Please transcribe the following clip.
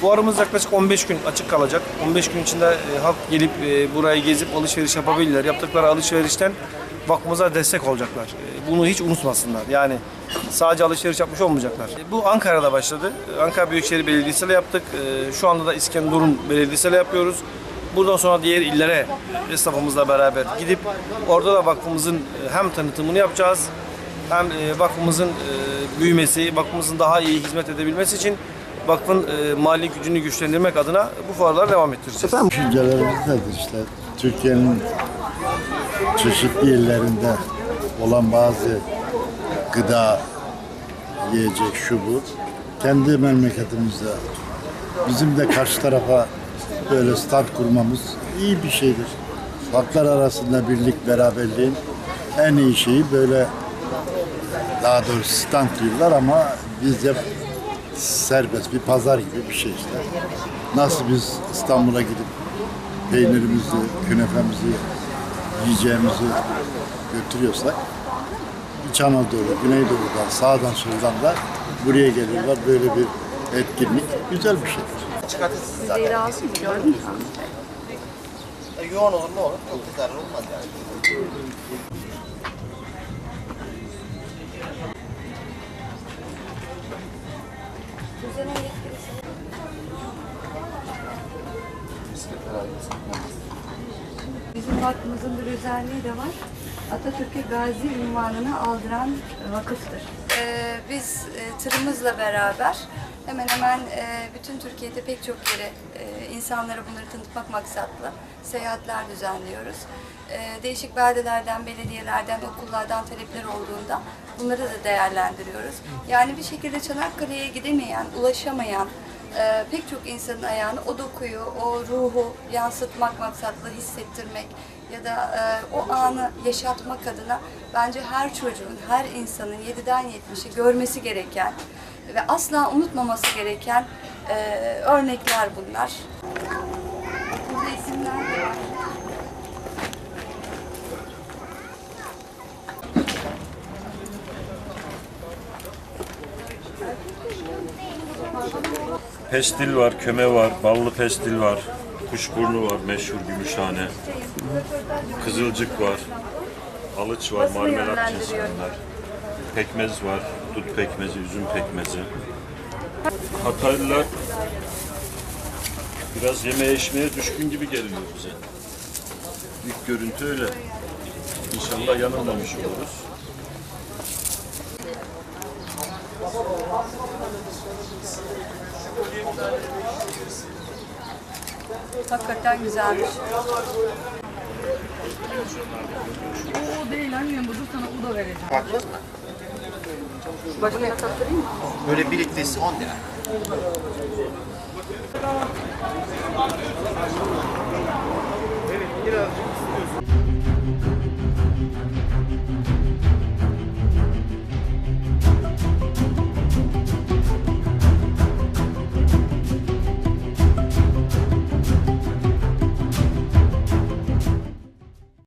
Fuarımız yaklaşık 15 gün açık kalacak. 15 gün içinde e, halk gelip e, burayı gezip alışveriş yapabilirler. Yaptıkları alışverişten vakfımıza destek olacaklar. E, bunu hiç unutmasınlar. Yani sadece alışveriş yapmış olmayacaklar. Bu Ankara'da başladı. Ankara Büyükşehir Belediyesi'yle yaptık. E, şu anda da İskenderun Belediyesi'yle yapıyoruz. Buradan sonra diğer illere esnafımızla beraber gidip orada da vakfımızın hem tanıtımını yapacağız hem vakfımızın büyümesi, vakfımızın daha iyi hizmet edebilmesi için vakfın e, mali gücünü güçlendirmek adına bu fuarlara devam ettireceğiz. Düşüncelerimiz nedir işte? Türkiye'nin çeşitli illerinde olan bazı gıda, yiyecek, şu bu. Kendi memleketimizde bizim de karşı tarafa böyle stand kurmamız iyi bir şeydir. Halklar arasında birlik, beraberliğin en iyi şeyi böyle daha doğrusu stand diyorlar ama bizde serbest bir pazar gibi bir şey işte. Nasıl biz İstanbul'a gidip peynirimizi, künefemizi, yiyeceğimizi götürüyorsak İç Anadolu, Güneydoğu'dan, sağdan soldan da buraya geliyorlar. Böyle bir etkinlik güzel bir şeydir. Sizdeyi rahatsız mı? Yoğun olur ne olur? Çok da olmaz yani. Bizim vakfımızın bir özelliği de var. Atatürk'e gazi ünvanını aldıran vakıftır. Ee, biz e, tırımızla beraber hemen hemen e, bütün Türkiye'de pek çok yere e, insanlara bunları tanıtmak maksatlı seyahatler düzenliyoruz. E, değişik beldelerden, belediyelerden, okullardan talepler olduğunda bunları da değerlendiriyoruz. Yani bir şekilde Çanakkale'ye gidemeyen, ulaşamayan, e, pek çok insanın ayağını o dokuyu, o ruhu yansıtmak maksatlı hissettirmek ya da e, o anı yaşatmak adına bence her çocuğun, her insanın 7'den 70'i görmesi gereken ve asla unutmaması gereken e, örnekler bunlar. Burada isimler de var. Pestil var, köme var, ballı pestil var, kuşburnu var, meşhur Gümüşhane. Kızılcık var, alıç var, marmelat cinsinden. Pekmez var, dut pekmezi, üzüm pekmezi. Hataylılar biraz yeme içmeye düşkün gibi geliyor bize. İlk görüntü öyle. İnşallah yanılmamış oluruz. Hakikaten güzelmiş. O değil annem bu dur sana u da vereceğim. Farklı mı? Başka kattırayım mı? Böyle bir litresi 10 lira.